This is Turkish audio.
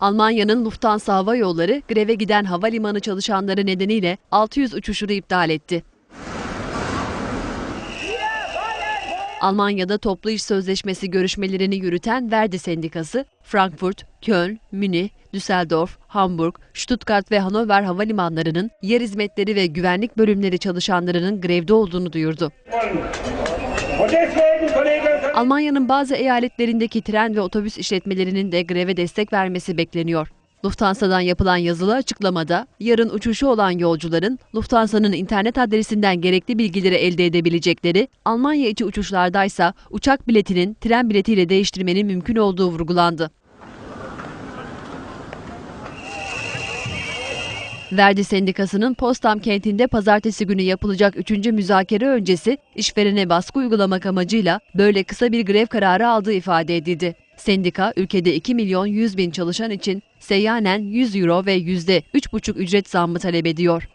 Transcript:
Almanya'nın Lufthansa Hava Yolları greve giden havalimanı çalışanları nedeniyle 600 uçuşunu iptal etti. Almanya'da toplu iş sözleşmesi görüşmelerini yürüten Verdi Sendikası, Frankfurt, Köln, Münih, Düsseldorf, Hamburg, Stuttgart ve Hannover havalimanlarının yer hizmetleri ve güvenlik bölümleri çalışanlarının grevde olduğunu duyurdu. Almanya'nın bazı eyaletlerindeki tren ve otobüs işletmelerinin de greve destek vermesi bekleniyor. Lufthansa'dan yapılan yazılı açıklamada, yarın uçuşu olan yolcuların Lufthansa'nın internet adresinden gerekli bilgileri elde edebilecekleri, Almanya içi uçuşlardaysa uçak biletinin tren biletiyle değiştirmenin mümkün olduğu vurgulandı. Verdi Sendikası'nın Postam kentinde pazartesi günü yapılacak 3. müzakere öncesi işverene baskı uygulamak amacıyla böyle kısa bir grev kararı aldığı ifade edildi. Sendika ülkede 2 milyon 100 bin çalışan için seyyanen 100 euro ve %3,5 ücret zammı talep ediyor.